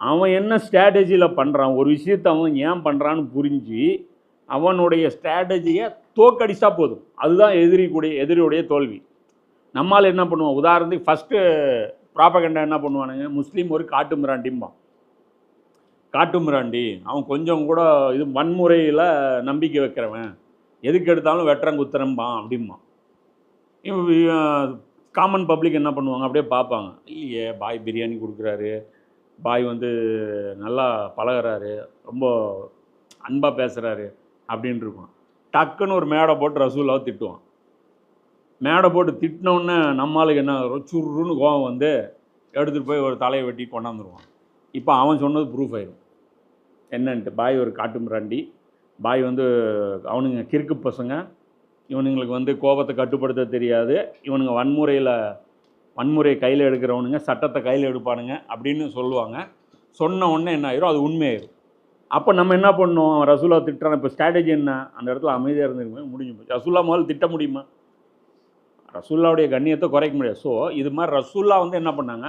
அவன் என்ன ஸ்ட்ராட்டஜியில் பண்ணுறான் ஒரு விஷயத்தை அவன் ஏன் பண்ணுறான்னு புரிஞ்சு அவனுடைய ஸ்ட்ராட்டஜியை தோக்கடிச்சா போதும். அதுதான் எதிரி கூடிய எதிரியுடைய தோல்வி. நம்மால் என்ன பண்ணுவோம் உதாரணத்துக்கு ஃபஸ்ட்டு ப்ராப்பகண்டா என்ன பண்ணுவானுங்க? முஸ்லீம் ஒரு காட்டு மிராண்டிம்பான். காட்டு மிராண்டி அவன் கொஞ்சம் கூட இது வன்முறையில் நம்பிக்கை வைக்கிறவன். எதுக்கு எடுத்தாலும் வெட்டுறன் குத்துறம்பான் அப்படிம்பான் காமன் பப்ளிக் என்ன பண்ணுவாங்க? அப்படியே பார்ப்பாங்க. இல்லையே பாய் பிரியாணி கொடுக்குறாரு. பாய் வந்து நல்லா பழகுறாரு ரொம்ப அன்பாக பேசுகிறாரு அப்படின்னு இருக்கும். டக்குன்னு ஒரு மேடை போட்டு ரசூலாவை திட்டுவான். மேடை போட்டு திட்டினோடனே நம்மளுக்கு என்ன ஆகும்? சுருன்னு கோவம் வந்து எடுத்துகிட்டு போய் ஒரு தலையை வெட்டி கொண்டாந்துருவான். இப்போ அவன் சொன்னது ப்ரூஃப் ஆயிடும் என்னன்ட்டு பாய் ஒரு காட்டு மிராண்டி. பாய் வந்து அவனுங்க கிறுக்கு பசங்க. இவனுங்களுக்கு வந்து கோபத்தை கட்டுப்படுத்த தெரியாது. இவனுங்க வன்முறையில் வன்முறையை கையில் எடுக்கிறவனுங்க சட்டத்தை கையில் எடுப்பானுங்க அப்படின்னு சொல்லுவாங்க. சொன்ன உடனே என்ன ஆயிரும்? அது உண்மையாயிரும் அப்போ நம்ம என்ன பண்ணோம்? அவன் ரசூலா திட்டான இப்போ ஸ்ட்ராட்டஜி என்ன? அந்த இடத்துல அமைதியாக இருந்துக்குமே முடிஞ்சு போச்சு. ரசூல்லா முதல்ல திட்ட முடியுமா? ரசூல்லாவுடைய கண்ணியத்தை குறைக்க முடியாது. ஸோ இது மாதிரி ரசூல்லா வந்து என்ன பண்ணாங்க?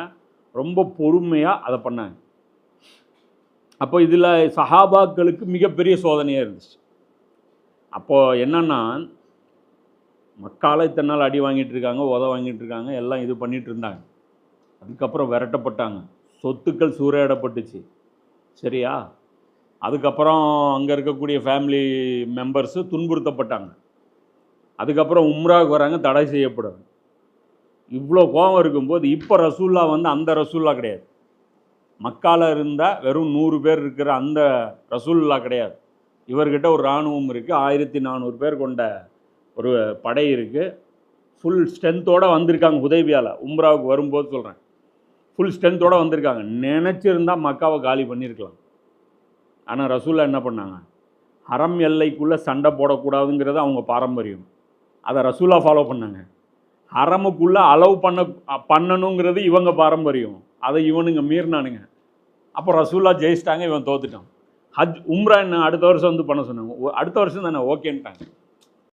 ரொம்ப பொறுமையாக அதை பண்ணாங்க. அப்போ இதில் சஹாபாக்களுக்கு மிகப்பெரிய சோதனையாக இருந்துச்சு. அப்போது என்னன்னா மக்கால இத்தனை நாள் அடி வாங்கிட்டு இருக்காங்க உத வாங்கிட்டு இருக்காங்க எல்லாம் இது பண்ணிகிட்டு இருந்தாங்க. அதுக்கப்புறம் விரட்டப்பட்டாங்க. சொத்துக்கள் சூறையாடப்பட்டுச்சு. சரியா? அதுக்கப்புறம் அங்கே இருக்கக்கூடிய ஃபேமிலி மெம்பர்ஸு துன்புறுத்தப்பட்டாங்க. அதுக்கப்புறம் உம்ராவுக்கு வராங்க தடை செய்யப்படும். இவ்வளோ கோபம் இருக்கும்போது இப்போ ரசூல்லா வந்து அந்த ரசூல்லா கிடையாது. மக்கால இருந்தால் வெறும் நூறு பேர் இருக்கிற அந்த ரசூல்லா கிடையாது. இவர்கிட்ட ஒரு இராணுவம் இருக்குது ஆயிரத்தி நானூறு பேர் கொண்ட ஒரு படை இருக்குது ஃபுல் ஸ்ட்ரென்த்தோடு வந்திருக்காங்க உதவியால் உம்ராவுக்கு வரும்போது சொல்கிறேன் ஃபுல் ஸ்ட்ரென்த்தோடு வந்திருக்காங்க. நினச்சிருந்தா மக்காவை காலி பண்ணியிருக்கலாம் ஆனால் ரசூல்லா என்ன பண்ணாங்க? அறம் எல்லைக்குள்ளே சண்டை போடக்கூடாதுங்கிறது அவங்க பாரம்பரியம். அதை ரசூலா ஃபாலோ பண்ணாங்க. அறமுக்குள்ளே அலோவ் பண்ண பண்ணணுங்கிறது இவங்க பாரம்பரியம். அதை இவனுங்க மீறினானுங்க. அப்போ ரசூலா ஜெயிச்சிட்டாங்க இவன் தோத்துட்டான். ஹஜ் உம்ரா என்ன அடுத்த வருஷம் வந்து பண்ண சொன்னாங்க. அடுத்த வருஷம் தானே ஓகேன்ட்டாங்க.